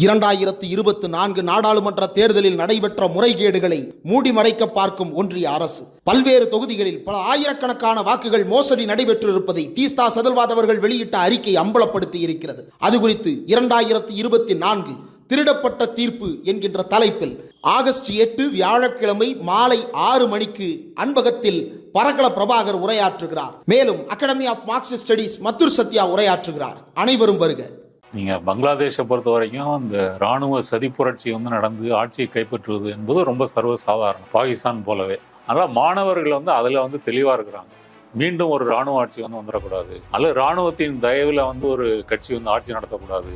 இரண்டாயிரத்து இருபத்தி நான்கு நாடாளுமன்ற தேர்தலில் நடைபெற்ற முறைகேடுகளை மூடி மறைக்க பார்க்கும் ஒன்றிய அரசு. பல்வேறு தொகுதிகளில் பல ஆயிரக்கணக்கான வாக்குகள் மோசடி நடைபெற்றிருப்பதை தீஸ்தா செதல்வாதவர்கள் வெளியிட்ட அறிக்கை அம்பலப்படுத்தி இருக்கிறது அது குறித்து இரண்டாயிரத்து இருபத்தி நான்கு திருடப்பட்ட தீர்ப்பு என்கின்ற தலைப்பில் ஆகஸ்ட் எட்டு வியாழக்கிழமை மாலை ஆறு மணிக்கு அன்பகத்தில் பரகல பிரபாகர் உரையாற்றுகிறார். மேலும் academy of Marxist studies Mathur Sathya உரையாற்றுகிறார். அனைவரும் வருக. நீங்கள் பங்களாதேஷை பொறுத்த வரைக்கும் இந்த ராணுவ சதி புரட்சி வந்து நடந்து ஆட்சியை கைப்பற்றுவது என்பது ரொம்ப சர்வசாதாரணம். பாகிஸ்தான் போலவே. அதனால் மாணவர்கள் வந்து அதில் வந்து தெளிவாக இருக்கிறாங்க. மீண்டும் ஒரு ராணுவ ஆட்சி வந்து வந்துடக்கூடாது. அல்லது ராணுவத்தின் தயவில் வந்து ஒரு கட்சி வந்து ஆட்சி நடத்தக்கூடாது.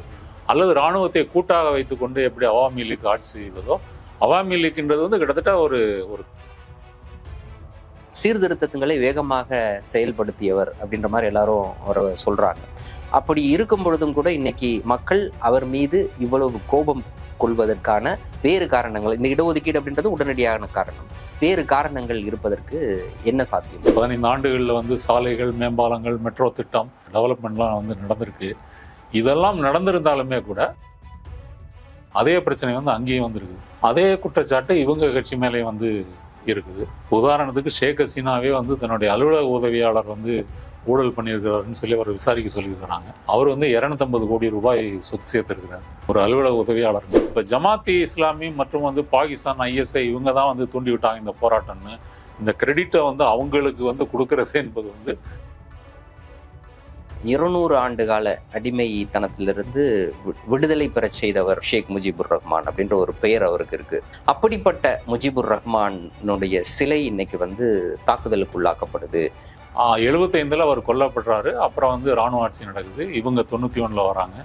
அல்லது ராணுவத்தை கூட்டாக வைத்துக்கொண்டு எப்படி அவாமி லீக் ஆட்சி செய்வதோ அவாமி லீக்ன்றது வந்து கிட்டத்தட்ட ஒரு ஒரு சீர்திருத்தங்களை வேகமாக செயல்படுத்தியவர் அப்படின்ற மாதிரி எல்லாரும் அவரை சொல்கிறாங்க அப்படி இருக்கும் பொழுதும் கூட இன்னைக்கு மக்கள் அவர் மீது இவ்வளவு கோபம் கொள்வதற்கான வேறு காரணங்கள் இந்த இடஒதுக்கீடு அப்படின்றது உடனடியான காரணம். வேறு காரணங்கள் இருப்பதற்கு என்ன சாத்தியம்? பதினைந்து ஆண்டுகளில் வந்து சாலைகள் மேம்பாலங்கள் மெட்ரோ திட்டம் டெவலப்மெண்ட்லாம் வந்து நடந்திருக்கு. இதெல்லாம் நடந்திருந்தாலுமே கூட அதே பிரச்சனை வந்து அங்கேயும் வந்திருக்குது. அதே குற்றச்சாட்டு இவங்க கட்சி மேலே வந்து இருக்குது. உதாரணத்துக்கு ஷேக் ஹசீனாவே வந்து தன்னுடைய அலுவலக உதவியாளர் வந்து ஊழல் பண்ணியிருக்கிறாருன்னு சொல்லி அவர் விசாரிக்க சொல்லியிருக்கிறாங்க. அவர் வந்து இரநூத்தம்பது கோடி ரூபாய் சொத்து சேர்த்திருக்கிறார். ஒரு அலுவலக உதவியாளர். இப்போ ஜமாத்தி இஸ்லாமி மற்றும் வந்து பாகிஸ்தான் ஐஎஸ்ஐ இவங்க தான் வந்து தூண்டி விட்டாங்க இந்த போராட்டம்னு. இந்த கிரெடிட்டை வந்து அவங்களுக்கு வந்து கொடுக்கறது என்பது வந்து இருநூறு ஆண்டு கால அடிமைத்தனத்திலிருந்து வி- விடுதலை பெறச் செய்தவர் ஷேக் முஜிபுர் ரஹ்மான் அப்படின்ற ஒரு பெயர் அவருக்கு இருக்கு. அப்படிப்பட்ட முஜிபுர் ரஹ்மானுடைய சிலை இன்னைக்கு வந்து தாக்குதலுக்கு உள்ளாக்கப்படுது எழுபத்தைந்தில் அவர் கொல்லப்படுறாரு. அப்புறம் வந்து ராணுவ ஆட்சி நடக்குது. இவங்க தொண்ணூற்றி ஒன்றில் வராங்க.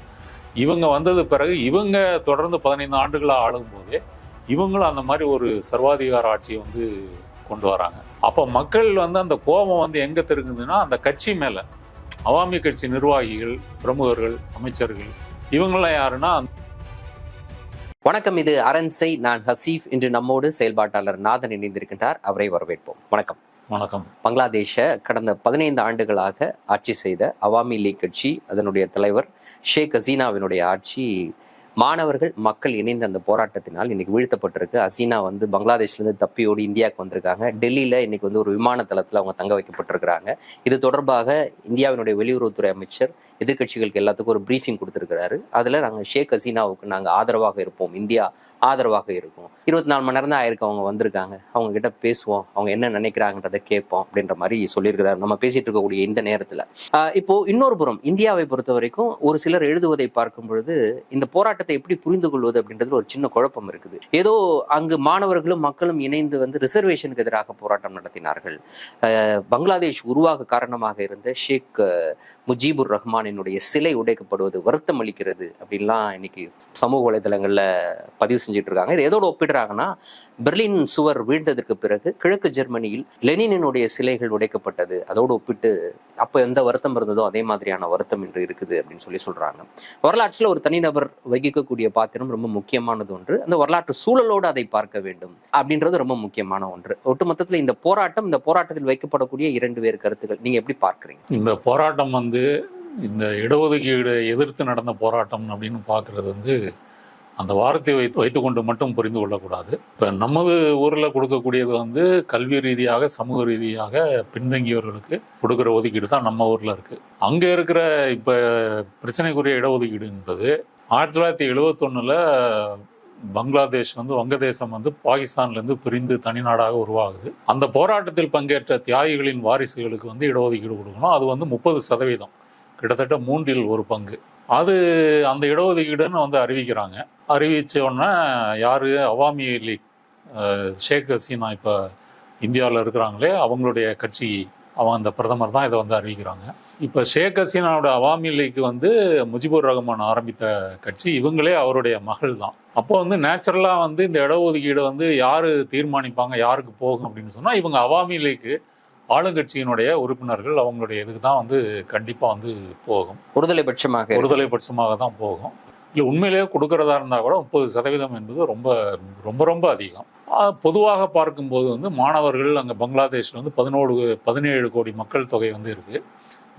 இவங்க வந்தது பிறகு இவங்க தொடர்ந்து பதினைந்து ஆண்டுகளாக ஆளும்போதே இவங்களும் அந்த மாதிரி ஒரு சர்வாதிகார ஆட்சியை வந்து கொண்டு வராங்க. அப்போ மக்கள் வந்து அந்த கோபம் வந்து எங்கே திருங்குதுன்னா அந்த கட்சி மேலே. அவாமி கட்சி நிர்வாகிகள் பிரமுகர்கள் அமைச்சர்கள் இவங்களாம் யாருன்னா வணக்கம் இது அரண்சை நான் ஹசீஃப். இன்று நம்மோடு செயல்பாட்டாளர் நாதன் இணைந்திருக்கின்றார். அவரை வரவேற்போம். வணக்கம். வணக்கம். பங்களாதேஷை கடந்த பதினைந்து ஆண்டுகளாக ஆட்சி செய்த அவாமி லீக் கட்சி அதனுடைய தலைவர் ஷேக் ஹசீனாவினுடைய ஆட்சி மாணவர்கள் மக்கள் இணைந்த அந்த போராட்டத்தினால் இன்னைக்கு வீழ்த்தப்பட்டிருக்கு. ஹசீனா வந்து பங்களாதேஷ்லேருந்து தப்பியோடி இந்தியாவுக்கு வந்திருக்காங்க. டெல்லியில் இன்னைக்கு வந்து ஒரு விமான தளத்தில் அவங்க தங்க வைக்கப்பட்டிருக்கிறாங்க. இது தொடர்பாக இந்தியாவினுடைய வெளியுறவுத்துறை அமைச்சர் எதிர்க்கட்சிகளுக்கு எல்லாத்துக்கும் ஒரு ப்ரீஃபிங் கொடுத்துருக்கிறாரு. அதில் நாங்கள் ஷேக் ஹசீனாவுக்கு நாங்கள் ஆதரவாக இருப்போம். இந்தியா ஆதரவாக இருக்கும். இருபத்தி நாலு மணி நேரம் தான் ஆயிருக்கு. அவங்க வந்திருக்காங்க. அவங்க கிட்ட பேசுவோம். அவங்க என்ன நினைக்கிறாங்கன்றதை கேட்போம் அப்படின்ற மாதிரி சொல்லியிருக்கிறார். நம்ம பேசிட்டு இருக்கக்கூடிய இந்த நேரத்தில். இப்போ இன்னொரு புறம் இந்தியாவை பொறுத்த வரைக்கும் ஒரு சிலர் எழுதுவதை பார்க்கும் பொழுது இந்த போராட்டத்தை எப்படி புரிந்து கொள்வது அப்படின்றதுல ஒரு சின்ன குழப்பம் இருக்குது. ஏதோ அங்கு மாணவர்களும் மக்களும் இணைந்து வந்து ரிசர்வேஷனுக்கு எதிராக போராட்டம் நடத்தினார்கள். பங்களாதேஷ் உருவாக காரணமாக இருந்த ஷேக் முஜீபுர் ரஹ்மானினுடைய சிலை உடைக்கப்படுவது வருத்தம் அளிக்கிறது அப்படின்லாம் இன்னைக்கு சமூக வலைதளங்களில் பதிவு செஞ்சுட்டு இருக்காங்க இது எதோடு ஒப்பிடுறாங்கன்னா பெர்லின் சுவர் வீழ்ந்ததற்கு பிறகு கிழக்கு ஜெர்மனியில் லெனினுடைய சிலைகள் உடைக்கப்பட்டது. அதோடு ஒப்பிட்டு அப்போ எந்த வருத்தம் இருந்ததோ அதே மாதிரியான வருத்தம் இன்று இருக்குது அப்படின்னு சொல்லி சொல்றாங்க. வரலாற்றில் ஒரு தனிநபர் வகி சிந்திக்கக்கூடிய பாத்திரம் ரொம்ப முக்கியமானது ஒன்று. அந்த வரலாற்று சூழலோடு அதை பார்க்க வேண்டும் அப்படின்றது ரொம்ப முக்கியமான ஒன்று. ஒட்டுமொத்தத்தில் இந்த போராட்டம் இந்த போராட்டத்தில் வைக்கப்படக்கூடிய இரண்டு வேறு கருத்துக்கள். நீங்க எப்படி பார்க்குறீங்க? இந்த போராட்டம் வந்து இந்த இடஒதுக்கீடு எதிர்த்து நடந்த போராட்டம் அப்படின்னு பார்க்கறது வந்து அந்த வார்த்தையை வைத்து வைத்துக்கொண்டு மட்டும் புரிந்து கொள்ளக்கூடாது. இப்போ நமது ஊரில் கொடுக்கக்கூடியது வந்து கல்வி ரீதியாக சமூக ரீதியாக பின்தங்கியவர்களுக்கு கொடுக்குற ஒதுக்கீடு தான் நம்ம ஊரில் இருக்குது அங்கே இருக்கிற இப்போ பிரச்சனைக்குரிய இடஒதுக்கீடு என்பது ஆயிரத்தி தொள்ளாயிரத்தி எழுவத்தொன்னில் பங்களாதேஷ் வந்து வங்கதேசம் வந்து பாகிஸ்தான்லேருந்து பிரிந்து தனிநாடாக உருவாகுது. அந்த போராட்டத்தில் பங்கேற்ற தியாகிகளின் வாரிசுகளுக்கு வந்து இடஒதுக்கீடு கொடுக்கணும். அது வந்து முப்பது சதவீதம். கிட்டத்தட்ட மூன்றில் ஒரு பங்கு. அது அந்த இடஒதுக்கீடுன்னு வந்து அறிவிக்கிறாங்க. அறிவித்த உடனே யார்? அவாமி லீக் ஷேக் ஹசீனா இப்போ இந்தியாவில் இருக்கிறாங்களே அவங்களுடைய கட்சி அவங்க அந்த பிரதமர் தான் இதை வந்து அறிவிக்கிறாங்க. இப்போ ஷேக் ஹசீனாவோட அவாமி லீக் வந்து முஜிபுர் ரஹ்மான் ஆரம்பித்த கட்சி இவங்களே அவருடைய மகள் தான். அப்போ வந்து நேச்சுரலாக வந்து இந்த இடஒதுக்கீடு வந்து யார் தீர்மானிப்பாங்க யாருக்கு போகும் அப்படின்னு சொன்னால் இவங்க அவாமி லீக்கு ஆளுங்கட்சியினுடைய உறுப்பினர்கள் அவங்களுடைய இதுக்கு தான் வந்து கண்டிப்பாக வந்து போகும். ஒருதலை பட்சமாக ஒருதலை பட்சமாக தான் போகும். இல்லை உண்மையிலேயே கொடுக்கறதா இருந்தால் கூட முப்பது சதவீதம் என்பது ரொம்ப ரொம்ப ரொம்ப அதிகம். பொதுவாக பார்க்கும்போது வந்து மாணவர்கள் அங்கே பங்களாதேஷில் வந்து பதினோரு பதினேழு கோடி மக்கள் தொகை வந்து இருக்குது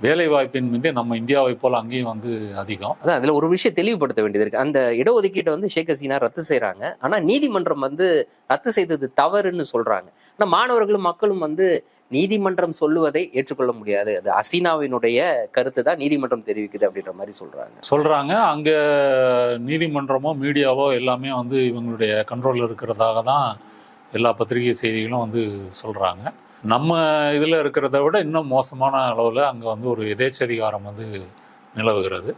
வேலை வாய்ப்பின்மை நம்ம இந்தியாவை போல அங்கேயும் வந்து அதிகம். அதான் அதுல ஒரு விஷயம் தெளிவுபடுத்த வேண்டியது இருக்கு. அந்த இடஒதுக்கீட்டை வந்து ஷேக் ஹசீனா ரத்து செய்றாங்க. ஆனா நீதிமன்றம் வந்து ரத்து செய்தது தவறுன்னு சொல்றாங்க. ஆனா மாணவர்களும் மக்களும் வந்து நீதிமன்றம் சொல்லுவதை ஏற்றுக்கொள்ள முடியாது. அது ஹசீனாவினுடைய கருத்து தான் நீதிமன்றம் தெரிவிக்குது அப்படின்ற மாதிரி சொல்றாங்க. சொல்றாங்க. அங்க நீதிமன்றமோ மீடியாவோ எல்லாமே வந்து இவங்களுடைய கண்ட்ரோல்ல இருக்கிறதாக தான் எல்லா பத்திரிகை செய்திகளும் வந்து சொல்றாங்க. நம்ம இதில் இருக்கிறத விட இன்னும் மோசமான அளவில் அங்கே வந்து ஒரு எதேச்சதிகாரம் வந்து நிலவுகிறது.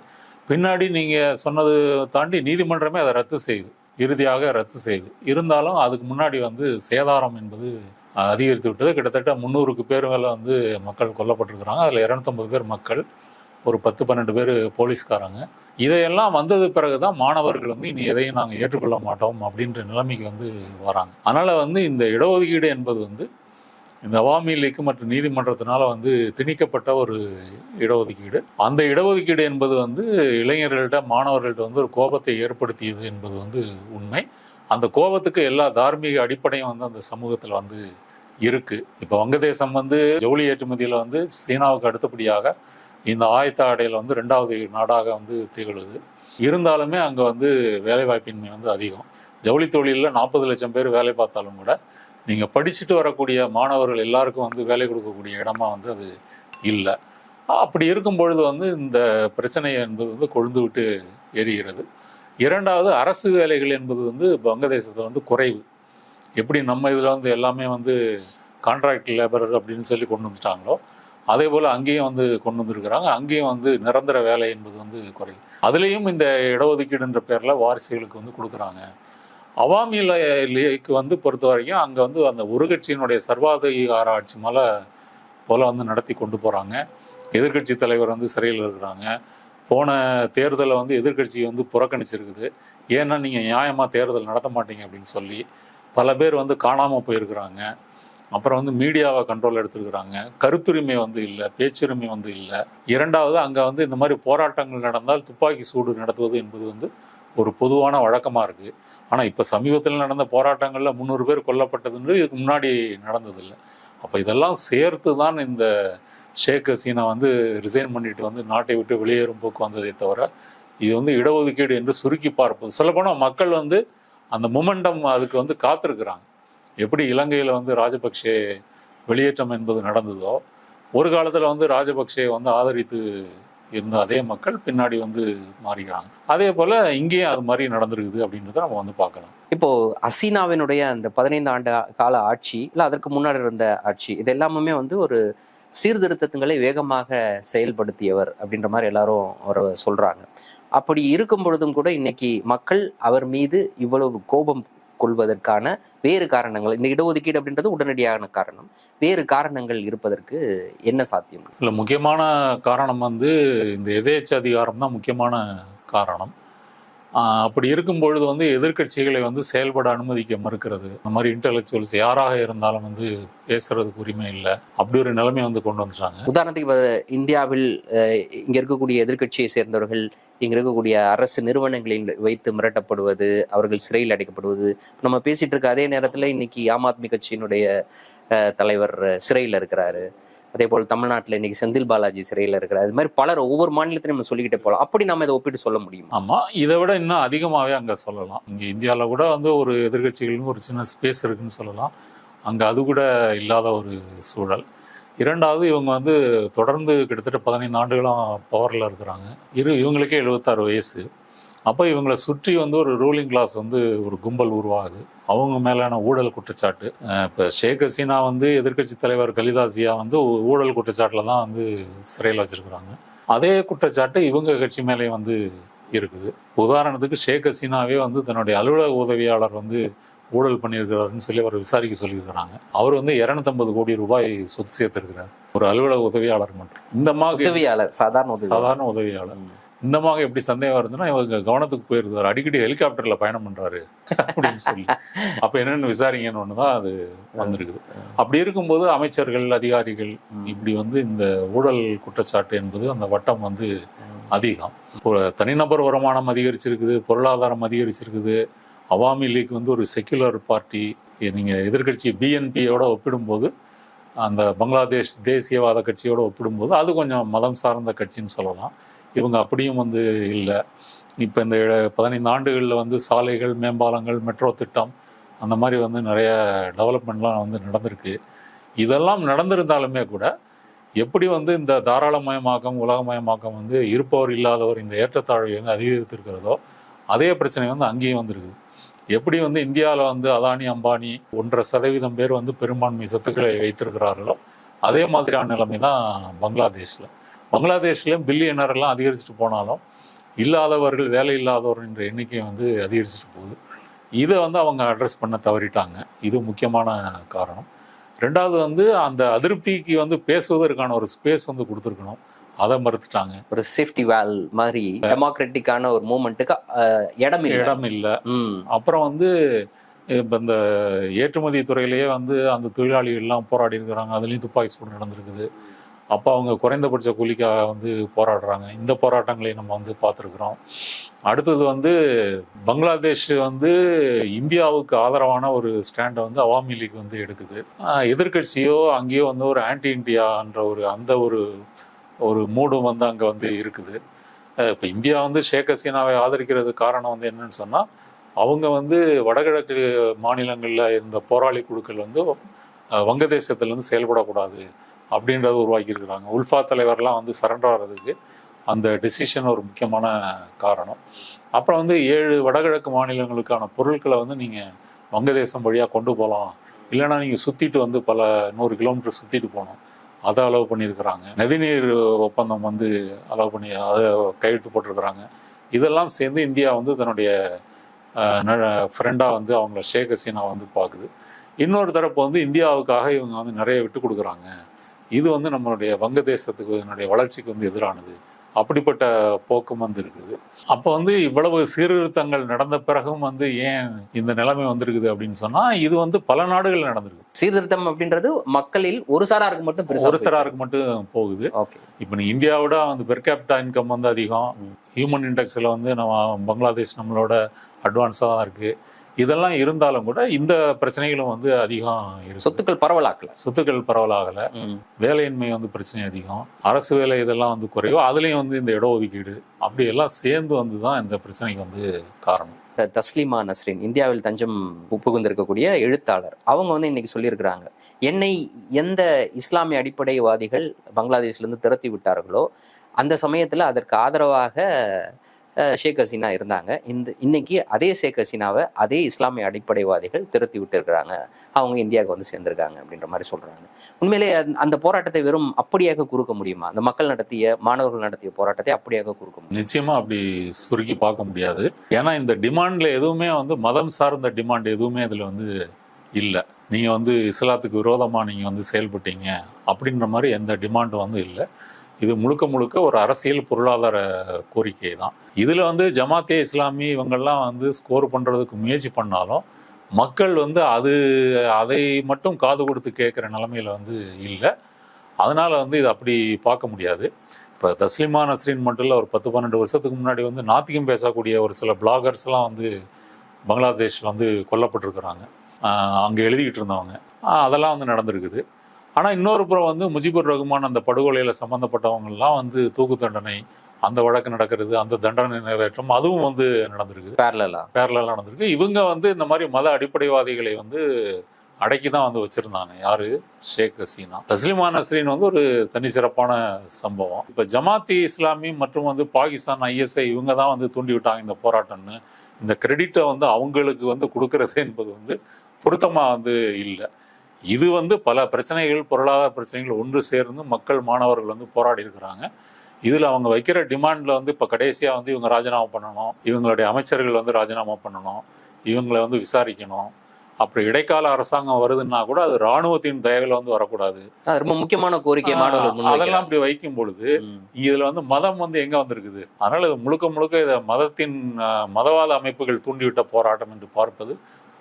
பின்னாடி நீங்கள் சொன்னது தாண்டி நீதிமன்றமே அதை ரத்து செய்யுது. இறுதியாக ரத்து செய்யுது. இருந்தாலும் அதுக்கு முன்னாடி வந்து சேதாரம் என்பது அதிகரித்து விட்டது. கிட்டத்தட்ட முந்நூறுக்கு பேர் மேலே வந்து மக்கள் கொல்லப்பட்டிருக்கிறாங்க. அதில் இரநூத்தம்பது பேர் மக்கள் ஒரு பத்து பன்னெண்டு பேர் போலீஸ்காரங்க. இதையெல்லாம் வந்தது பிறகுதான் மாணவர்கள் வந்து இனி எதையும் நாங்கள் ஏற்றுக்கொள்ள மாட்டோம் அப்படின்ற நிலைமைக்கு வந்து வராங்க. அதனால் வந்து இந்த இடஒதுக்கீடு என்பது வந்து இந்த அவாமி லீக் மற்றும் நீதிமன்றத்தினால வந்து திணிக்கப்பட்ட ஒரு இடஒதுக்கீடு. அந்த இடஒதுக்கீடு என்பது வந்து இளைஞர்கள்ட்ட மாணவர்கள்ட்ட வந்து ஒரு கோபத்தை ஏற்படுத்தியது என்பது வந்து உண்மை. அந்த கோபத்துக்கு எல்லா தார்மீக அடிப்படையும் வந்து அந்த சமூகத்தில் வந்து இருக்கு. இப்போ வங்கதேசம் வந்து ஜவுளி ஏற்றுமதியில் வந்து சீனாவுக்கு அடுத்தபடியாக இந்த ஆயத்த ஆடையில் வந்து ரெண்டாவது நாடாக வந்து திகழுது. இருந்தாலுமே அங்கே வந்து வேலைவாய்ப்பின்மை வந்து அதிகம். ஜவுளி தொழிலில் நாற்பது லட்சம் பேர் வேலை பார்த்தாலும் கூட நீங்கள் படிச்சுட்டு வரக்கூடிய மாணவர்கள் எல்லாருக்கும் வந்து வேலை கொடுக்கக்கூடிய இடமா வந்து அது இல்லை. அப்படி இருக்கும் பொழுது வந்து இந்த பிரச்சனை என்பது வந்து கொழுந்து விட்டு எரிகிறது. இரண்டாவது அரசு வேலைகள் என்பது வந்து வங்கதேசத்தில் வந்து குறைவு. எப்படி நம்ம இதில் வந்து எல்லாமே வந்து கான்ட்ராக்ட் லேபர் அப்படின்னு சொல்லி கொண்டு வந்துட்டாங்களோ அதே போல் அங்கேயும் வந்து கொண்டு வந்திருக்கிறாங்க. அங்கேயும் வந்து நிரந்தர வேலை என்பது வந்து குறைவு. அதுலேயும் இந்த இடஒதுக்கீடுன்ற பேரில் வாரிசுகளுக்கு வந்து கொடுக்குறாங்க. அவாமி லீக்கு வந்து பொறுத்த வரைக்கும் அங்கே வந்து அந்த ஒரு கட்சியினுடைய சர்வாதிகார ஆட்சி மேலே போல வந்து நடத்தி கொண்டு போகிறாங்க எதிர்க்கட்சி தலைவர் வந்து சிறையில் இருக்கிறாங்க. போன தேர்தலை வந்து எதிர்கட்சி வந்து புறக்கணிச்சிருக்குது. ஏன்னா நீங்கள் நியாயமாக தேர்தல் நடத்த மாட்டீங்க அப்படின்னு சொல்லி பல பேர் வந்து காணாமல் போயிருக்கிறாங்க. அப்புறம் வந்து மீடியாவை கண்ட்ரோல் எடுத்துருக்குறாங்க. கருத்துரிமை வந்து இல்லை பேச்சுரிமை வந்து இல்லை. இரண்டாவது அங்கே வந்து இந்த மாதிரி போராட்டங்கள் நடந்தால் துப்பாக்கி சூடு நடத்துவது என்பது வந்து ஒரு பொதுவான வழக்கமாக இருக்குது ஆனால் இப்போ சமீபத்தில் நடந்த போராட்டங்களில் முந்நூறு பேர் கொல்லப்பட்டதுன்றது இதுக்கு முன்னாடி நடந்ததில்லை. அப்போ இதெல்லாம் சேர்த்து தான் இந்த ஷேக் ஹசீனா வந்து ரிசைன் பண்ணிட்டு வந்து நாட்டை விட்டு வெளியேறும் போக்கு வந்ததே தவிர இது வந்து இடஒதுக்கீடு என்று சுருக்கி பார்ப்பது. சொல்லப்போனால் மக்கள் வந்து அந்த மொமெண்டம் அதுக்கு வந்து காத்திருக்கிறாங்க. எப்படி இலங்கையில் வந்து ராஜபக்சே வெளியேற்றம் என்பது நடந்ததோ ஒரு காலத்தில் வந்து ராஜபக்சே வந்து ஆதரித்து இருந்த அதே மக்கள் பின்னாடி வந்து மாறிக்கிறாங்க. அதே போல் இங்கேயும் அது மாதிரி நடந்திருக்குது அப்படின்றத நம்ம வந்து பார்க்கலாம். இப்போ அசீனாவினுடைய அந்த பதினைந்து ஆண்டு கால ஆட்சி இல்ல அதற்கு முன்னாடி இருந்த ஆட்சி இது எல்லாமே வந்து ஒரு சீர்திருத்தங்களை வேகமாக செயல்படுத்தியவர் அப்படின்ற மாதிரி எல்லாரும் அவரை சொல்றாங்க. அப்படி இருக்கும் பொழுதும் கூட இன்னைக்கு மக்கள் அவர் மீது இவ்வளவு கோபம் கொள்வதற்கான வேறு காரணங்கள். இந்த இடஒதுக்கீடு அப்படின்றது உடனடியான காரணம். வேறு காரணங்கள் இருப்பதற்கு என்ன சாத்தியம்? இல்லை முக்கியமான காரணம் வந்து இந்த எதேச்ச அதிகாரம் தான் முக்கியமான காரணம். அப்படி இருக்கும் பொழுது வந்து எதிர்க்கட்சிகளை வந்து செயல்பட அனுமதிக்க மறுக்கிறது. இந்த மாதிரி இன்டெலெக்சுவல்ஸ் யாராக இருந்தாலும் வந்து பேசுறதுக்கு உரிமை இல்லை. அப்படி ஒரு நிலைமை வந்து கொண்டு வந்துட்டாங்க. உதாரணத்துக்கு இந்தியாவில் அஹ், இங்க இருக்கக்கூடிய எதிர்க்கட்சியை சேர்ந்தவர்கள் இங்க இருக்கக்கூடிய அரசு நிறுவனங்களில் வைத்து மிரட்டப்படுவது அவர்கள் சிறையில் அடைக்கப்படுவது நம்ம பேசிட்டு இருக்க அதே நேரத்துல இன்னைக்கு ஆம் ஆத்மி கட்சியினுடைய அஹ், தலைவர் சிறையில் இருக்கிறாரு. அதே போல் தமிழ்நாட்டில் இன்னைக்கு செந்தில் பாலாஜி சிறையில் இருக்கிறார். இது மாதிரி பலர் ஒவ்வொரு மாநிலத்திலும் நம்ம சொல்லிக்கிட்டே போகலாம். அப்படி நம்ம இதை ஒப்பிட்டு சொல்ல முடியும்? ஆமாம் இதை விட இன்னும் அதிகமாகவே அங்கே சொல்லலாம். இங்கே இந்தியாவில் கூட வந்து ஒரு எதிர்கட்சிகளுக்கு ஒரு சின்ன ஸ்பேஸ் இருக்குன்னு சொல்லலாம். அங்கே அது கூட இல்லாத ஒரு சூழல். இரண்டாவது இவங்க வந்து தொடர்ந்து கிட்டத்தட்ட பதினைந்து ஆண்டுகளாக பவரில் இருக்கிறாங்க. இரு இவங்களுக்கே எழுபத்தாறு வயசு. அப்போ இவங்களை சுற்றி வந்து ஒரு ரூலிங் கிளாஸ் வந்து ஒரு கும்பல் உருவாகுது. அவங்க மேலான ஊழல் குற்றச்சாட்டு. இப்போ ஷேக் ஹசீனா வந்து எதிர்க்கட்சி தலைவர் கலிதாசியா வந்து ஊழல் குற்றச்சாட்டில் தான் வந்து சிறையில் வச்சிருக்கிறாங்க. அதே குற்றச்சாட்டு இவங்க கட்சி மேலே வந்து இருக்குது. உதாரணத்துக்கு ஷேக் ஹசீனாவே வந்து தன்னுடைய அலுவலக உதவியாளர் வந்து ஊழல் பண்ணியிருக்கிறாருன்னு சொல்லி அவர் விசாரிக்க சொல்லியிருக்கிறாங்க. அவர் வந்து 250 கோடி ரூபாய் சொத்து சேர்த்திருக்கிறார். ஒரு அலுவலக உதவியாளர் மட்டும். இந்த மாதிரி உதவியாளர் சாதாரண சாதாரண உதவியாளர். இந்த மாதிரி எப்படி சந்தேகம் வருதுன்னா இவங்க கவனத்துக்கு போயிருந்தார். அடிக்கடி ஹெலிகாப்டர்ல பயணம் பண்றாரு அப்படின்னு சொல்லி. அப்ப என்னன்னு விசாரிங்கன்னு ஒண்ணுதான் அது வந்திருக்குது. அப்படி இருக்கும்போது அமைச்சர்கள் அதிகாரிகள் இப்படி வந்து இந்த ஊழல் குற்றச்சாட்டு என்பது அந்த வட்டம் வந்து அதிகம். தனிநபர் வருமானம் அதிகரிச்சிருக்குது பொருளாதாரம் அதிகரிச்சிருக்குது. அவாமி லீக் வந்து ஒரு செக்குலர் பார்ட்டி. நீங்க எதிர்க்கட்சி பிஎன்பியோட ஒப்பிடும்போது அந்த பங்களாதேஷ் தேசியவாத கட்சியோடு ஒப்பிடும்போது அது கொஞ்சம் மதம் சார்ந்த கட்சின்னு சொல்லலாம். இவங்க அப்படியும் வந்து இல்லை. இப்போ இந்த பதினைந்து ஆண்டுகளில் வந்து சாலைகள் மேம்பாலங்கள் மெட்ரோ திட்டம் அந்த மாதிரி வந்து நிறைய டெவலப்மெண்ட்லாம் வந்து நடந்திருக்கு. இதெல்லாம் நடந்திருந்தாலுமே கூட எப்படி வந்து இந்த தாராளமயமாக்கம் உலகமயமாக்கம் வந்து இருப்பவர் இல்லாதவர் இந்த ஏற்றத்தாழ்வை வந்து அதிகரித்திருக்கிறதோ அதே பிரச்சனை வந்து அங்கேயும் வந்திருக்குது எப்படி வந்து இந்தியாவில் வந்து அதானி அம்பானி ஒன்றரை சதவீதம் பேர் வந்து பெரும்பான்மை சொத்துக்களை வைத்திருக்கிறார்களோ அதே மாதிரியான நிலைமை தான் பங்களாதேஷில். பங்களாதேஷ்லேயும் பில்லியனர் எல்லாம் அதிகரிச்சுட்டு போனாலும் இல்லாதவர்கள் வேலை இல்லாதவர் என்ற எண்ணிக்கை வந்து அதிகரிச்சுட்டு போகுது. இதை வந்து அவங்க அட்ரஸ் பண்ண தவறிட்டாங்க. இது முக்கியமான காரணம். ரெண்டாவது வந்து அந்த அதிருப்திக்கு வந்து பேசுவதற்கான ஒரு ஸ்பேஸ் வந்து கொடுத்துருக்கணும். அதை மறுத்துட்டாங்க. ஒரு சேஃப்டி வால் மாதிரி டெமோக்ராட்டிக்கான ஒரு மூமெண்ட்டுக்கு இடம் இல்லை. இடம் இல்லை. அப்புறம் வந்து இப்போ இந்த ஏற்றுமதி துறையிலேயே வந்து அந்த தொழிலாளிகள் எல்லாம் போராடி இருக்கிறாங்க. அதுலேயும் துப்பாக்கி சூடு நடந்திருக்குது. அப்போ அவங்க குறைந்தபட்ச கூலிக்காக வந்து போராடுறாங்க. இந்த போராட்டங்களை நம்ம வந்து பார்த்துருக்குறோம். அடுத்தது வந்து பங்களாதேஷ் வந்து இந்தியாவுக்கு ஆதரவான ஒரு ஸ்டாண்டை வந்து அவாமி லீக் வந்து எடுக்குது. எதிர்கட்சியோ எதிர்க்கட்சியோ அங்கேயோ வந்து ஒரு ஆன்டி இந்தியான்ற ஒரு அந்த ஒரு ஒரு மூடும் வந்து அங்கே வந்து இருக்குது. இப்போ இந்தியா வந்து ஷேக் ஹசீனாவை ஆதரிக்கிறது காரணம் வந்து என்னன்னு சொன்னால் அவங்க வந்து வடகிழக்கு மாநிலங்களில் இருந்த போராளி குழுக்கள் வந்து வங்கதேசத்துலேருந்து செயல்படக்கூடாது. அப்படின்றத உருவாக்கியிருக்கிறாங்க உல்ஃபா தலைவர்லாம் வந்து சரண்டர் ஆகிறதுக்கு அந்த டெசிஷன் ஒரு முக்கியமான காரணம். அப்புறம் வந்து ஏழு வடகிழக்கு மாநிலங்களுக்கான பொருட்களை வந்து நீங்கள் வங்கதேசம் வழியாக கொண்டு போகலாம் இல்லைன்னா நீங்கள் சுற்றிட்டு வந்து பல நூறு கிலோமீட்டர் சுற்றிட்டு போகணும். அதை அலோவ் பண்ணியிருக்கிறாங்க. நதிநீர் ஒப்பந்தம் வந்து அலோவ் பண்ணி அதை கையெழுத்து போட்டிருக்கிறாங்க. இதெல்லாம் சேர்ந்து இந்தியா வந்து தன்னுடைய ஃப்ரெண்டாக வந்து அவங்கள ஷேக் ஹசீனா வந்து பார்க்குது. இன்னொரு தரப்பு வந்து இந்தியாவுக்காக இவங்க வந்து நிறைய விட்டு கொடுக்குறாங்க. இது வந்து நம்மளுடைய வங்கதேசத்துக்கு இதனுடைய வளர்ச்சிக்கு வந்து எதிரானது. அப்படிப்பட்ட போக்கும் வந்து இருக்குது. அப்போ வந்து இவ்வளவு சீர்திருத்தங்கள் நடந்த பிறகும் வந்து ஏன் இந்த நிலைமை வந்திருக்குது அப்படின்னு சொன்னா இது வந்து பல நாடுகள் நடந்திருக்கு. சீர்திருத்தம் அப்படின்றது மக்களில் ஒரு சாராருக்கு மட்டும் பெருசா ஒரு சிலருக்கு மட்டும் போகுது. ஓகே. இப்போ நீ இந்தியாவோட வந்து பெர் கேபிட்டா இன்கம் வந்து அதிகம். ஹியூமன் இண்டெக்ஸில் வந்து நம்ம பங்களாதேஷ் நம்மளோட அட்வான்ஸாக தான் இருக்கு. இதெல்லாம் இருந்தாலும் கூட இந்த பிரச்சனைகளும் வந்து அதிகம் இருக்கு சொத்துக்கள் பரவலாக்கல. சொத்துக்கள் பரவலாகலை. வேலையின்மை வந்து பிரச்சனை அதிகம். அரசு வேலை இதெல்லாம் வந்து குறைவு அதுலேயும் வந்து இந்த இடஒதுக்கீடு அப்படி எல்லாம் சேர்ந்து வந்து தான் இந்த பிரச்சனைக்கு வந்து காரணம். தஸ்லிமா நஸ்ரின் இந்தியாவில் தஞ்சம் புகுந்திருக்கக்கூடிய எழுத்தாளர். அவங்க வந்து இன்னைக்கு சொல்லியிருக்கிறாங்க என்னை எந்த இஸ்லாமிய அடிப்படைவாதிகள் பங்களாதேஷ்ல இருந்து துரத்தி விட்டார்களோ அந்த சமயத்துல அதற்கு ஆதரவாக ஷேக் ஹசீனா இருந்தாங்க. இந்த இன்னைக்கு அதே ஷேக் ஹசீனாவை அதே இஸ்லாமிய அடிப்படைவாதிகள் திருத்தி விட்டுருக்கிறாங்க. அவங்க இந்தியாவுக்கு வந்து சேர்ந்திருக்காங்க அப்படின்ற மாதிரி சொல்கிறாங்க உண்மையிலே அந்த- அந்த போராட்டத்தை வெறும் அப்படியாக குறுக்க முடியுமா? அந்த மக்கள் நடத்திய மாணவர்கள் நடத்திய போராட்டத்தை அப்படியாக குறுக்க முடியும்? நிச்சயமாக அப்படி சுருக்கி பார்க்க முடியாது. ஏன்னா இந்த டிமாண்டில் எதுவுமே வந்து மதம் சார்ந்த டிமாண்ட் எதுவுமே இதில் வந்து இல்லை. நீங்கள் வந்து இஸ்லாத்துக்கு விரோதமாக நீங்கள் வந்து செயல்பட்டீங்க அப்படின்ற மாதிரி எந்த டிமாண்டும் வந்து இல்லை. இது முழுக்க முழுக்க ஒரு அரசியல் பொருளாதார கோரிக்கை தான். இதில் வந்து ஜமாத்தே இஸ்லாமி இவங்கெல்லாம் வந்து ஸ்கோர் பண்ணுறதுக்கு முயற்சி பண்ணாலும் மக்கள் வந்து அது அதை மட்டும் காது கொடுத்து கேட்குற நிலமையில வந்து இல்லை. அதனால் வந்து இது அப்படி பார்க்க முடியாது. இப்போ தஸ்லிமா நஸ்ரீன் மட்டும் இல்லை ஒரு பத்து பன்னெண்டு வருஷத்துக்கு முன்னாடி வந்து நாத்திகம் பேசக்கூடிய ஒரு சில பிளாகர்ஸ்லாம் வந்து பங்களாதேஷில் வந்து கொல்லப்பட்டிருக்கிறாங்க. அங்கே எழுதிக்கிட்டு இருந்தவங்க. அதெல்லாம் வந்து நடந்திருக்குது. ஆனால் இன்னொரு புறம் வந்து முஜிபுர் ரஹ்மான் அந்த படுகொலையில் சம்மந்தப்பட்டவங்கெல்லாம் வந்து தூக்கு தண்டனை அந்த வழக்கு நடக்கிறது அந்த தண்டனை நிறைவேற்றம் அதுவும் வந்து நடந்திருக்குது பேரலா பேரலாம் நடந்திருக்கு. இவங்க வந்து இந்த மாதிரி மத அடிப்படைவாதிகளை வந்து அடக்கி தான் வந்து வச்சிருந்தாங்க. யாரு? ஷேக் ஹசீனா. தஸ்லிமா நஸ்ரீன் வந்து ஒரு தனி சிறப்பான சம்பவம். இப்ப ஜமாத்தி இஸ்லாமி மற்றும் வந்து பாகிஸ்தான் ஐஎஸ்ஐ இவங்க தான் வந்து தூண்டி விட்டாங்க இந்த போராட்டம்னு. இந்த கிரெடிட்டை வந்து அவங்களுக்கு வந்து கொடுக்கறது என்பது வந்து பொருத்தமா வந்து இல்லை. இது வந்து பல பிரச்சனைகள் பொருளாதார பிரச்சனைகள் ஒன்று சேர்ந்து மக்கள் மாணவர்கள் வந்து போராடி இருக்கிறாங்க. இதில் அவங்க வைக்கிற டிமாண்டில் வந்து இப்போ கடைசியாக வந்து இவங்க ராஜினாமா பண்ணணும். இவங்களுடைய அமைச்சர்கள் வந்து ராஜினாமா பண்ணணும். இவங்களை வந்து விசாரிக்கணும். அப்புறம் இடைக்கால அரசாங்கம் வருதுன்னா கூட அது ராணுவத்தின் தயவில் வந்து வரக்கூடாது. ரொம்ப முக்கியமான கோரிக்கை அதெல்லாம். இப்படி வைக்கும் பொழுது. இதுல வந்து மதம் வந்து எங்க வந்திருக்குது? அதனால இது முழுக்க முழுக்க இதை மதத்தின் மதவாத அமைப்புகள் தூண்டிவிட்ட போராட்டம் என்று பார்ப்பது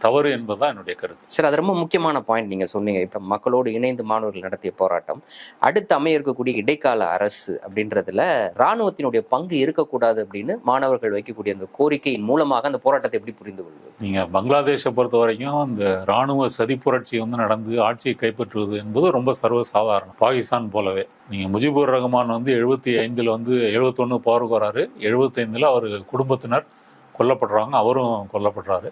தவறு என்பதுதான் என்னுடைய கருத்து. சார் அது ரொம்ப முக்கியமான பாயிண்ட் நீங்க சொன்னீங்க. இப்ப மக்களோடு இணைந்து மாணவர்கள் நடத்திய போராட்டம். அடுத்து அமைய இருக்கக்கூடிய இடைக்கால அரசு அப்படின்றதுல ராணுவத்தினுடைய பங்கு இருக்கக்கூடாது அப்படின்னு மாணவர்கள் வைக்கக்கூடிய அந்த கோரிக்கையின் மூலமாக அந்த போராட்டத்தை எப்படி புரிந்து கொள்வது? நீங்க பங்களாதேஷை பொறுத்த வரைக்கும் இந்த ராணுவ சதி புரட்சி வந்து நடந்து ஆட்சியை கைப்பற்றுவது என்பது ரொம்ப சர்வசாதாரணம். பாகிஸ்தான் போலவே. நீங்க முஜிபுர் ரஹ்மான் வந்து எழுபத்தி ஐந்துல வந்து எழுபத்தொன்னு போருக்கு வராரு எழுபத்தைந்துல அவர் குடும்பத்தினர் கொல்லப்படுறாங்க. அவரும் கொல்லப்படுறாரு.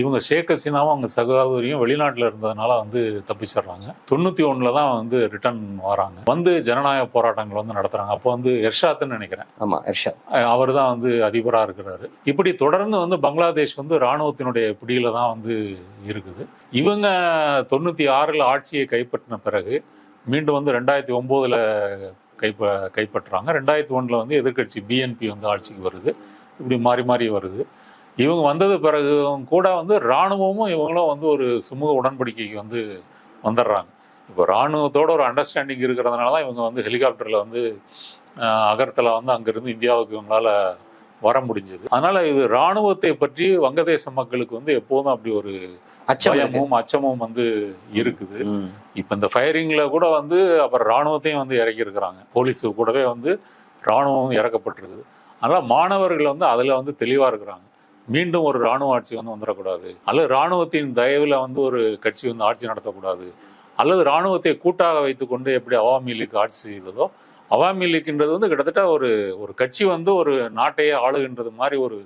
இவங்க ஷேக் ஹசீனாவும் அவங்க சகோதரியும் வெளிநாட்டில் இருந்ததுனால வந்து தப்பிச்சிடுறாங்க. தொண்ணூற்றி ஒன்றில் தான் வந்து ரிட்டர்ன் வராங்க. வந்து ஜனநாயக போராட்டங்கள் வந்து நடத்துகிறாங்க அப்போ வந்து எர்ஷாத்னு நினைக்கிறேன். ஆமா எர்ஷாத் அவர் தான் வந்து அதிபராக இருக்கிறாரு. இப்படி தொடர்ந்து வந்து பங்களாதேஷ் வந்து இராணுவத்தினுடைய பிடியில தான் வந்து இருக்குது. இவங்க தொண்ணூற்றி ஆறில் ஆட்சியை கைப்பற்றின பிறகு மீண்டும் வந்து ரெண்டாயிரத்தி ஒம்போதில் கைப்ப கைப்பற்றுறாங்க. ரெண்டாயிரத்தி ஒன்றில் வந்து எதிர்க்கட்சி பிஎன்பி வந்து ஆட்சிக்கு வருது. இப்படி மாறி மாறி வருது. இவங்க வந்தது பிறகு கூட வந்து இராணுவமும் இவங்களும் வந்து ஒரு சுமூக உடன்படிக்கைக்கு வந்து வந்துடுறாங்க. இப்போ இராணுவத்தோட ஒரு அண்டர்ஸ்டாண்டிங் இருக்கிறதுனால தான் இவங்க வந்து ஹெலிகாப்டரில் வந்து அகர்த்தலா வந்து அங்கிருந்து இந்தியாவுக்கு இவங்களால வர முடிஞ்சது. அதனால இது இராணுவத்தை பற்றி வங்கதேச மக்களுக்கு வந்து எப்போதும் அப்படி ஒரு அச்சம் இருக்கு. பயமும் அச்சமும் வந்து இருக்குது. இப்ப இந்த ஃபயரிங்ல கூட வந்து அப்புறம் ராணுவத்தையும் வந்து இறக்கி இருக்கிறாங்க போலீஸ் கூடவே வந்து ராணுவம் இறக்கப்பட்டிருக்குது. அதனால மாணவர்கள் வந்து அதுல வந்து தெளிவா இருக்கிறாங்க. மீண்டும் ஒரு ராணுவ ஆட்சி வந்து வந்துடக்கூடாது. அல்லது ராணுவத்தின் தயவில் வந்து ஒரு கட்சி வந்து ஆட்சி நடத்தக்கூடாது. அல்லது ராணுவத்தை கூட்டாக வைத்துக்கொண்டு எப்படி அவாமி லீக் ஆட்சி செய்ததோ அவாமி லீக்ன்றது வந்து கிட்டத்தட்ட ஒரு ஒரு கட்சி வந்து ஒரு நாட்டையே ஆளுகின்றது மாதிரி ஒரு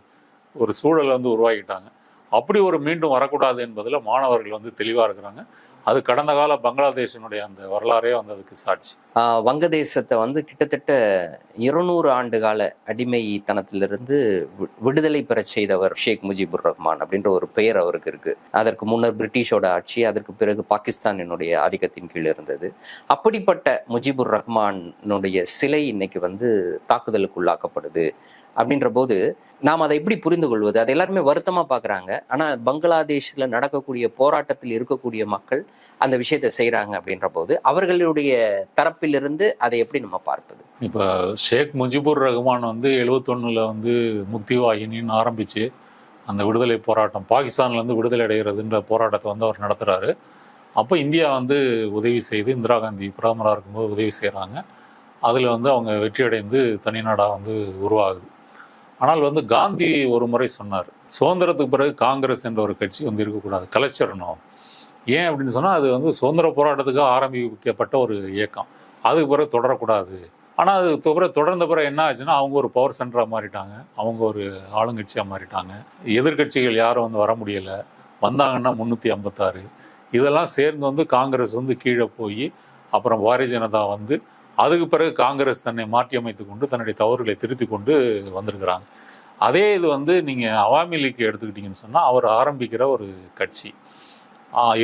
ஒரு சூழலை வந்து உருவாக்கிட்டாங்க அப்படி ஒரு மீண்டும் வரக்கூடாது என்பதில் மாணவர்கள் வந்து தெளிவாக இருக்கிறாங்க. அது கடந்த கால பங்களாதேஷினுடைய அந்த வரலாறே வந்து அதுக்கு சாட்சி வங்கதேசத்தை வந்து கிட்டத்தட்ட இருநூறு ஆண்டு கால அடிமைத்தனத்திலிருந்து விடுதலை பெறச் செய்தவர் ஷேக் முஜிபுர் ரஹ்மான் அப்படின்ற ஒரு பெயர் அவருக்கு இருக்கு. அதற்கு முன்னர் பிரிட்டிஷோட ஆட்சி அதற்கு பிறகு பாகிஸ்தானினுடைய ஆதிக்கத்தின் கீழ் இருந்தது. அப்படிப்பட்ட முஜிபுர் ரஹ்மானுடைய சிலை இன்னைக்கு வந்து தாக்குதலுக்கு உள்ளாக்கப்படுது அப்படின்ற போது நாம் அதை எப்படி புரிந்து கொள்வது அது எல்லாருமே வருத்தமாக பார்க்குறாங்க. ஆனால் பங்களாதேஷில் நடக்கக்கூடிய போராட்டத்தில் இருக்கக்கூடிய மக்கள் அந்த விஷயத்தை செய்கிறாங்க அப்படின்ற போது அவர்களுடைய தரப்பிலிருந்து அதை எப்படி நம்ம பார்ப்பது? இப்போ ஷேக் முஜிபுர் ரஹ்மான் வந்து எழுபத்தொன்னில் வந்து முக்தி வாகினின்னு ஆரம்பித்து அந்த விடுதலை போராட்டம் பாகிஸ்தான்லேருந்து விடுதலை அடைகிறதுன்ற போராட்டத்தை வந்து அவர் நடத்துகிறாரு அப்போ இந்தியா வந்து உதவி செய்து இந்திரா காந்தி பிரதமராக இருக்கும்போது உதவி செய்கிறாங்க அதில் வந்து அவங்க வெற்றி அடைந்து தனிநாடாக வந்து உருவாகுது. ஆனால் வந்து காந்தி ஒரு முறை சொன்னார் சுதந்திரத்துக்கு பிறகு காங்கிரஸ் என்ற ஒரு கட்சி வந்து இருக்கக்கூடாது கலைச்சிடணும். ஏன் அப்படின்னு சொன்னால் அது வந்து சுதந்திர போராட்டத்துக்காக ஆரம்பிக்கப்பட்ட ஒரு இயக்கம். அதுக்கு பிறகு தொடரக்கூடாது. ஆனால் அது பிறகு தொடர்ந்த பிறகு என்ன ஆச்சுன்னா அவங்க ஒரு பவர் சென்டராக மாறிட்டாங்க. அவங்க ஒரு ஆளுங்கட்சியாக மாறிட்டாங்க. எதிர்க்கட்சிகள் யாரும் வந்து வர முடியலை. வந்தாங்கன்னா முந்நூற்றி ஐம்பத்தாறு. இதெல்லாம் சேர்ந்து வந்து காங்கிரஸ் வந்து கீழே போய் அப்புறம் பாரதிய ஜனதா வந்து அதுக்கு பிறகு காங்கிரஸ் தன்னை மாற்றி அமைத்து கொண்டு தன்னுடைய தவறுகளை திருத்தி கொண்டு வந்திருக்கிறாங்க. அதே இது வந்து நீங்கள் அவாமி லீக் எடுத்துக்கிட்டீங்கன்னு சொன்னால் அவர் ஆரம்பிக்கிற ஒரு கட்சி.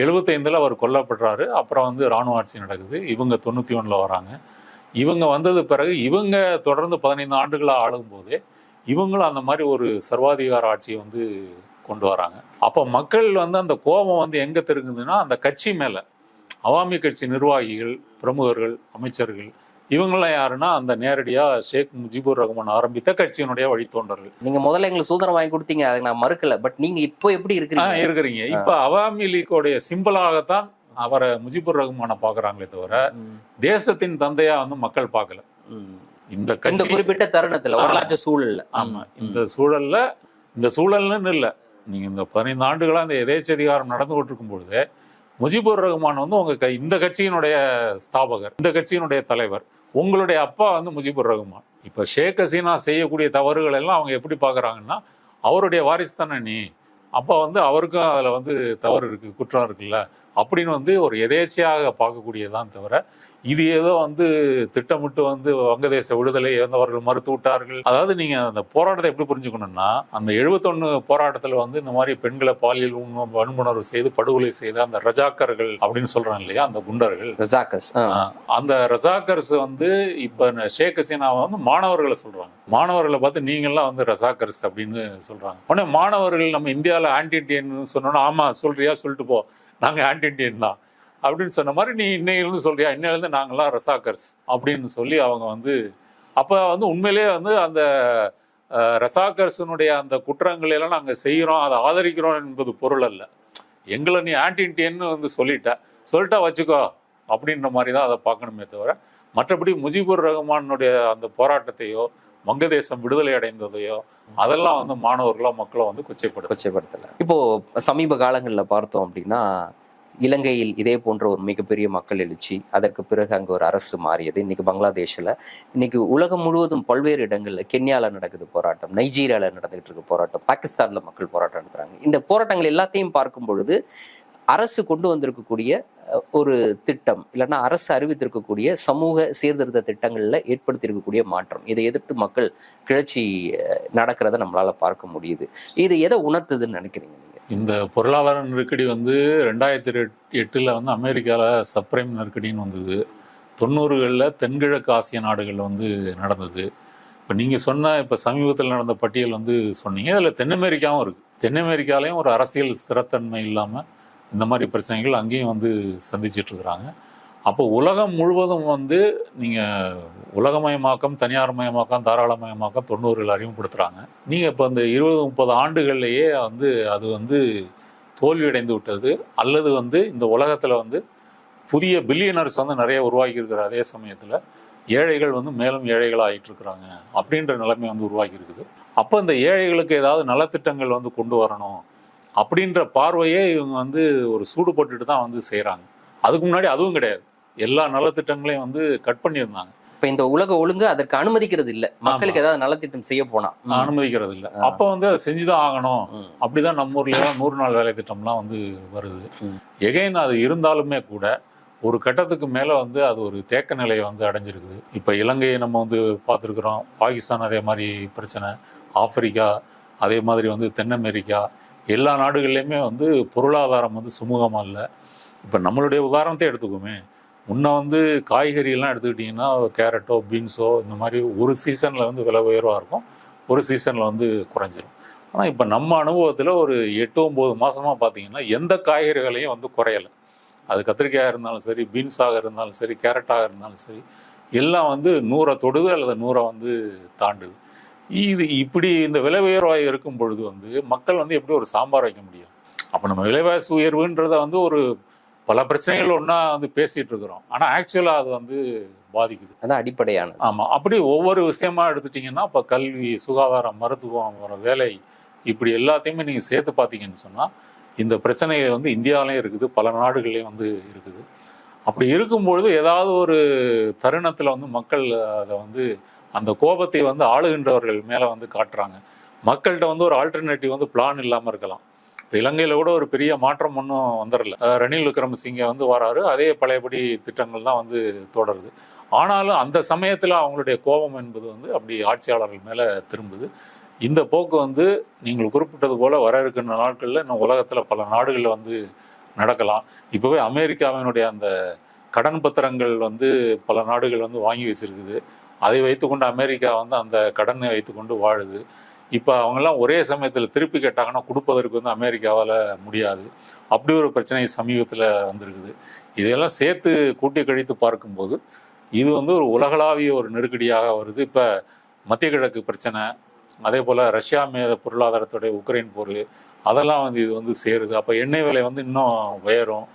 எழுபத்தைந்தில் அவர் கொல்லப்படுறாரு. அப்புறம் வந்து இராணுவ ஆட்சி நடக்குது. இவங்க தொண்ணூற்றி ஒன்றில் வராங்க. இவங்க வந்தது பிறகு இவங்க தொடர்ந்து பதினைந்து ஆண்டுகளாக ஆளும்போதே இவங்களும் அந்த மாதிரி ஒரு சர்வாதிகார ஆட்சியை வந்து கொண்டு வராங்க. அப்போ மக்கள் வந்து அந்த கோபம் வந்து எங்கே திருங்குதுன்னா அந்த கட்சி மேலே. அவாமி கட்சி நிர்வாகிகள் பிரமுகர்கள் அமைச்சர்கள் இவங்கெல்லாம் யாருன்னா அந்த நேரடியா ஷேக் முஜிபுர் ரஹ்மான் ஆரம்பித்த கட்சியினுடைய வழித்தோன்றர்கள். நீங்க முதல்ல எங்களுக்கு சுதந்திரம் வாங்கி கொடுத்தீங்க அதை நான் மறுக்கல. பட் நீங்க இப்போ எப்படி இருக்கிறீங்க? இருக்கிறீங்க. இப்ப அவாமி லீக்கோடைய சிம்பிளாகத்தான் அவரை முஜிபுர் ரஹ்மானை பாக்குறாங்களே தவிர தேசத்தின் தந்தையா வந்து மக்கள் பார்க்கல. இந்த இந்த கட்சி குறிப்பிட்ட தருணத்துல. வரலாற்று சூழல்ல. ஆமா. இந்த சூழல்ல இந்த சூழல்னு இல்ல. நீங்க இந்த பதினைந்து ஆண்டுகளா இந்த எதேச்சதிகாரம் நடந்து கொண்டிருக்கும் பொழுது முஜிபுர் ரஹ்மான் வந்து உங்க க- இந்த கட்சியினுடைய ஸ்தாபகர் இந்த கட்சியினுடைய தலைவர் உங்களுடைய அப்பா வந்து முஜிபுர் ரஹ்மான் இப்ப ஷேக் ஹசீனா செய்யக்கூடிய தவறுகள் எல்லாம் அவங்க எப்படி பாக்குறாங்கன்னா அவருடைய வாரிசு தானே நீ? அப்பா வந்து அவருக்கும் அதுல வந்து தவறு இருக்கு குற்றம் இருக்குல்ல? அப்படின்னு வந்து ஒரு எதேச்சையாக பார்க்கக்கூடியதான் தவிர இது ஏதோ வந்து திட்டமிட்டு வந்து வங்கதேச விடுதலை வந்தவர்கள் மறுத்து விட்டார்கள். அதாவது நீங்க அந்த போராட்டத்தை எப்படி புரிஞ்சுக்கணும்னா அந்த எழுபத்தொன்னு போராட்டத்துல வந்து இந்த மாதிரி பெண்களை பாலியல் வன்புணர்வு செய்து படுகொலை செய்த அந்த ரஜாக்கர்கள் அப்படின்னு சொல்றாங்க இல்லையா அந்த குண்டர்கள். ஆஹ் அந்த ரசாக்கர்ஸ் வந்து இப்ப ஷேக் ஹசீனாவை வந்து மாணவர்களை சொல்றாங்க. மாணவர்களை பார்த்து நீங்கெல்லாம் வந்து ரசாக்கர்ஸ் அப்படின்னு சொல்றாங்க. உடனே மாணவர்கள் நம்ம இந்தியாவில் ஆன்டி இண்டியன் சொன்னோன்னா ஆமா சொல்றியா சொல்லிட்டு போ. நாங்கள் ஆன்டி இண்டியன் தான். அப்படின்னு சொன்ன மாதிரி நீ இன்னையிலேருந்து சொல்றியா? இன்னையிலேருந்து நாங்களாம் ரசாக்கர்ஸ் அப்படின்னு சொல்லி அவங்க வந்து அப்போ வந்து உண்மையிலேயே வந்து அந்த அஹ், ரசாக்கர்ஸினுடைய அந்த குற்றங்களை எல்லாம் நாங்கள் செய்கிறோம் அதை ஆதரிக்கிறோம் என்பது பொருள் அல்ல. எங்களை நீ ஆன்டி இண்டியன்னு வந்து சொல்லிட்ட. சொல்லிட்டா வச்சுக்கோ அப்படின்ற மாதிரி தான் அதை பார்க்கணுமே தவிர மற்றபடி முஜிபுர் ரஹ்மானுடைய அந்த போராட்டத்தையோ வங்கதேசம் விடுதலை அடைந்ததையோ அதெல்லாம் வந்து மாணவர்களோ மக்களோ வந்து கொச்சைப்படு கொச்சைப்படுத்தலை. இப்போ சமீப காலங்களில் பார்த்தோம் அப்படின்னா இலங்கையில் இதே போன்ற ஒரு மிகப்பெரிய மக்கள் எழுச்சி அதற்கு பிறகு அங்கே ஒரு அரசு மாறியது. இன்னைக்கு பங்களாதேஷில் இன்னைக்கு உலகம் முழுவதும் பல்வேறு இடங்களில் கென்யாவில் நடக்குது போராட்டம் நைஜீரியாவில் நடந்துகிட்டு இருக்க போராட்டம் பாகிஸ்தானில் மக்கள் போராட்டம் நடத்துகிறாங்க இந்த போராட்டங்கள் எல்லாத்தையும் பார்க்கும் பொழுது அரசு கொண்டு வந்திருக்கக்கூடிய ஒரு திட்டம் இல்லைன்னா அரசு அறிவித்திருக்கக்கூடிய சமூக சீர்திருத்த திட்டங்களில் ஏற்படுத்தியிருக்கக்கூடிய மாற்றம். இதை எதிர்த்து மக்கள் கிளர்ச்சி நடக்கிறத நம்மளால் பார்க்க முடியுது. இது எதை உணர்த்துதுன்னு நினைக்கிறீங்க இந்த பொருளாதார நெருக்கடி வந்து ரெண்டாயிரத்தி எட்டில் வந்து அமெரிக்காவில் சப்ரைம் நெருக்கடின்னு வந்தது. தொண்ணூறுகளில் தென்கிழக்கு ஆசிய நாடுகளில் வந்து நடந்தது. இப்போ நீங்கள் சொன்ன இப்போ சமீபத்தில் நடந்த பட்டியல் வந்து சொன்னீங்க. அதில் தென் அமெரிக்காவும் இருக்குது தென் அமெரிக்காலையும் ஒரு அரசியல் ஸ்திரத்தன்மை இல்லாமல் இந்த மாதிரி பிரச்சனைகள் அங்கேயும் வந்து சந்திச்சிட்டு இருக்கிறாங்க அப்போ உலகம் முழுவதும் வந்து நீங்கள் உலகமயமாக்கம் தனியார்மயமாக்கம் தாராளமயமாக்கம் தொண்ணூறுகள் அறிமுகப்படுத்துகிறாங்க நீங்கள் இப்போ இந்த இருபது முப்பது ஆண்டுகள்லேயே வந்து அது வந்து தோல்வியடைந்து விட்டது. அல்லது வந்து இந்த உலகத்தில் வந்து புதிய பில்லியனர்ஸ் வந்து நிறைய உருவாக்கி இருக்கிற அதே சமயத்தில். ஏழைகள் வந்து மேலும் ஏழைகள் ஆகிட்டு இருக்கிறாங்க அப்படின்ற நிலைமை வந்து உருவாக்கி இருக்குது அப்போ இந்த ஏழைகளுக்கு ஏதாவது நலத்திட்டங்கள் வந்து கொண்டு வரணும். அப்படின்ற பார்வையே இவங்க வந்து ஒரு சூடுபட்டுட்டு தான் வந்து செய்கிறாங்க அதுக்கு முன்னாடி அதுவும் கிடையாது. எல்லா நலத்திட்டங்களையும் வந்து கட் பண்ணியிருந்தாங்க. இப்ப இந்த உலக ஒழுங்கு அதற்கு அனுமதிக்கிறது இல்ல. மக்களுக்கு ஏதாவது நலத்திட்டம் செய்ய போனா. அனுமதிக்கிறது இல்லை. அப்போ வந்து அதை செஞ்சுதான் ஆகணும். ம். அப்படிதான் நம்ம ஊர்ல எல்லாம் நூறு நாள் வேலை திட்டம்லாம் வந்து வருது. எகைன் அது இருந்தாலுமே கூட ஒரு கட்டத்துக்கு மேல வந்து அது ஒரு தேக்க நிலையை வந்து அடைஞ்சிருக்குது. இப்ப இலங்கையை நம்ம வந்து பார்த்துருக்குறோம். பாகிஸ்தான் அதே மாதிரி பிரச்சனை. ஆப்பிரிக்கா அதே மாதிரி வந்து தென் அமெரிக்கா எல்லா நாடுகள்லையுமே வந்து பொருளாதாரம் வந்து சுமூகமாக இல்லை. இப்போ நம்மளுடைய உதாரணத்தை எடுத்துக்கோமே. முன்ன வந்து காய்கறியெல்லாம் எடுத்துக்கிட்டிங்கன்னா கேரட்டோ பீன்ஸோ இந்த மாதிரி ஒரு சீசனில் வந்து விலை உயர்வாக இருக்கும். ஒரு சீசனில் வந்து குறைஞ்சிரும். ஆனால் இப்போ நம்ம அனுபவத்தில் ஒரு எட்டு ஒம்பது மாதமாக பார்த்தீங்கன்னா எந்த காய்கறிகளையும் வந்து குறையலை. அது கத்திரிக்காயாக இருந்தாலும் சரி பீன்ஸாக இருந்தாலும் சரி கேரட்டாக இருந்தாலும் சரி எல்லாம் வந்து நூறை தொடுது அல்லது நூறை வந்து தாண்டுது. இது இப்படி இந்த விலை உயர்வாக இருக்கும் பொழுது வந்து மக்கள் வந்து எப்படி ஒரு சாம்பார் வைக்க முடியும்? அப்போ நம்ம விலைவாசி உயர்வுன்றதை வந்து ஒரு பல பிரச்சனைகள் ஒன்றா வந்து பேசிட்டு இருக்கிறோம். ஆனால் ஆக்சுவலாக அது வந்து பாதிக்குது. அதான் அடிப்படையானது. ஆமாம் அப்படி ஒவ்வொரு விஷயமா எடுத்துட்டிங்கன்னா இப்போ கல்வி சுகாதாரம் மருத்துவம் வேலை இப்படி எல்லாத்தையுமே நீங்கள் சேர்த்து பார்த்தீங்கன்னு சொன்னால் இந்த பிரச்சனை வந்து இந்தியாவிலையும் இருக்குது பல நாடுகள்லையும் வந்து இருக்குது. அப்படி இருக்கும்பொழுது ஏதாவது ஒரு தருணத்தில் வந்து மக்கள் அதை வந்து அந்த கோபத்தை வந்து ஆளுகின்றவர்கள் மேலே வந்து காட்டுறாங்க. மக்கள்கிட்ட வந்து ஒரு ஆல்டர்னேட்டிவ் வந்து பிளான் இல்லாமல் இருக்கலாம். இப்போ இலங்கையில் கூட ஒரு பெரிய மாற்றம் ஒன்றும் வந்துடல. ரணில் விக்ரமசிங்கே வந்து வராரு. அதே பழையபடி திட்டங்கள் தான் வந்து தொடருது. ஆனாலும் அந்த சமயத்தில் அவங்களுடைய கோபம் என்பது வந்து அப்படி ஆட்சியாளர்கள் மேலே திரும்புது. இந்த போக்கு வந்து நீங்கள் குறிப்பிட்டது போல் வர இருக்கின்ற நாட்களில் இன்னும் உலகத்தில் பல நாடுகளில் வந்து நடக்கலாம். இப்போவே அமெரிக்காவினுடைய அந்த கடன் பத்திரங்கள் வந்து பல நாடுகள் வந்து வாங்கி வச்சிருக்குது. அதை வைத்துக்கொண்டு அமெரிக்கா வந்து அந்த கடனை வைத்துக்கொண்டு வாழுது. இப்போ அவங்கெல்லாம் ஒரே சமயத்தில் திருப்பி கேட்டாங்கன்னா கொடுப்பதற்கு வந்து அமெரிக்காவால் முடியாது. அப்படி ஒரு பிரச்சனை சமீபத்தில் வந்திருக்குது. இதையெல்லாம் சேர்த்து கூட்டி கழித்து பார்க்கும்போது இது வந்து ஒரு உலகளாவிய ஒரு நெருக்கடியாக வருது. இப்போ மத்திய கிழக்கு பிரச்சனை அதே போல் ரஷ்யா மீத பொருளாதாரத்துடைய உக்ரைன் போர் அதெல்லாம் வந்து இது வந்து சேருது. அப்போ எண்ணெய் விலை வந்து இன்னும் உயரும்.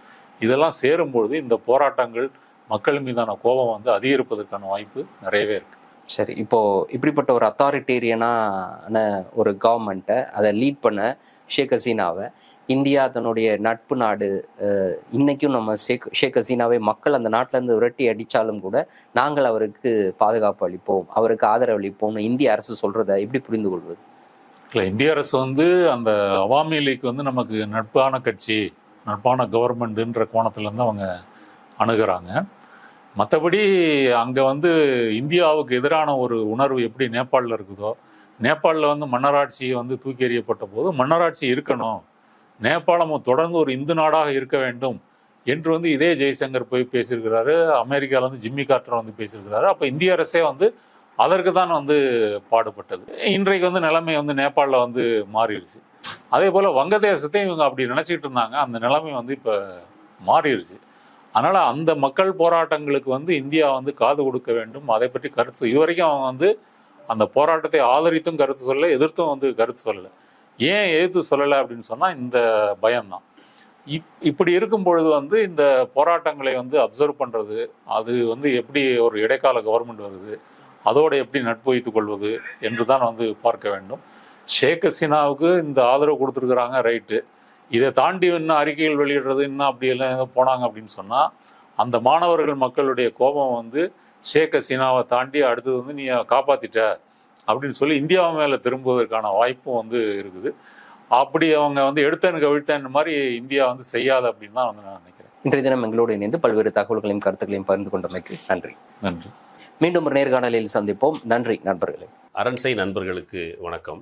இதெல்லாம் சேரும்பொழுது இந்த போராட்டங்கள் மக்கள் மீதான கோபம் வந்து அதிகரிப்பதற்கான வாய்ப்பு நிறையவே இருக்கு. சரி இப்போ இப்படிப்பட்ட ஒரு அத்தாரிட்டேரியனான ஒரு கவர்மெண்ட்டை அதை லீட் பண்ண ஷேக் ஹசீனாவை இந்தியா தன்னுடைய நட்பு நாடு அஹ், இன்னைக்கும் நம்ம ஷேக் ஷேக் ஹசீனாவை மக்கள் அந்த நாட்டுல இருந்து விரட்டி அடிச்சாலும் கூட நாங்கள் அவருக்கு பாதுகாப்பு அளிப்போம் அவருக்கு ஆதரவு அளிப்போம்னு இந்திய அரசு சொல்றதை எப்படி புரிந்து கொள்வது? இல்லை இந்திய அரசு வந்து அந்த அவாமி லீக் வந்து நமக்கு நட்பான கட்சி நட்பான கவர்மெண்ட்டுன்ற கோணத்துலேருந்து அவங்க அணுகுறாங்க. மற்றபடி அங்கே வந்து இந்தியாவுக்கு எதிரான ஒரு உணர்வு எப்படி நேபாளில் இருக்குதோ நேபாளில் வந்து மன்னராட்சி வந்து தூக்கி எறியப்பட்ட போது மன்னராட்சி இருக்கணும். நேபாளமும் தொடர்ந்து ஒரு இந்து நாடாக இருக்க வேண்டும் என்று வந்து இதே ஜெய்சங்கர் போய் பேசியிருக்கிறாரு. அமெரிக்காவில் வந்து ஜிம்மி கார்ட்டர் வந்து பேசியிருக்கிறாரு. அப்போ இந்திய அரசே வந்து அதற்கு தான் வந்து பாடுபட்டது. இன்றைக்கு வந்து நிலைமை வந்து நேபாளில் வந்து மாறிடுச்சு. அதே போல் வங்கதேசத்தையும் இவங்க அப்படி நினச்சிக்கிட்டு இருந்தாங்க. அந்த நிலைமை வந்து இப்போ மாறிடுச்சு. அதனால் அந்த மக்கள் போராட்டங்களுக்கு வந்து இந்தியா வந்து காது கொடுக்க வேண்டும். அதை பற்றி கருத்து இதுவரைக்கும் அவங்க வந்து அந்த போராட்டத்தை ஆதரித்தும் கருத்து சொல்லலை எதிர்த்தும் வந்து கருத்து சொல்லலை. ஏன் எதிர்த்து சொல்லலை அப்படின்னு சொன்னால் இந்த பயம்தான். இப் இப்படி இருக்கும் பொழுது வந்து இந்த போராட்டங்களை வந்து அப்சர்வ் பண்ணுறது அது வந்து எப்படி ஒரு இடைக்கால கவர்மெண்ட் வருது அதோடு எப்படி நட்பு வைத்துக் கொள்வது என்று தான் வந்து பார்க்க வேண்டும். ஷேக் ஹசீனாவுக்கு இந்த ஆதரவு கொடுத்துருக்குறாங்க ரைட்டு. இதை தாண்டி இன்னும் அறிக்கைகள் வெளியிடுறது இன்னும் அப்படி எல்லாம் ஏதோ போனாங்க அப்படின்னு சொன்னால் அந்த மாணவர்கள் மக்களுடைய கோபம் வந்து ஷேக் ஹசீனாவை தாண்டி அடுத்தது வந்து நீ காப்பாத்திட்ட அப்படின்னு சொல்லி இந்தியா மேலே திரும்புவதற்கான வாய்ப்பும் வந்து இருக்குது. அப்படி அவங்க வந்து எடுத்தேன்னு கவிழ்த்தேன் மாதிரி இந்தியா வந்து செய்யாது அப்படின்னு தான் வந்து நான் நினைக்கிறேன். இன்றைய தினம் எங்களோடு இணைந்து பல்வேறு தகவல்களையும் கருத்துக்களையும் பகிர்ந்து கொண்டமைக்கு நன்றி. நன்றி. மீண்டும் ஒரு நேர்காணலில் சந்திப்போம். நன்றி நண்பர்களே. அரண்சை நண்பர்களுக்கு வணக்கம்.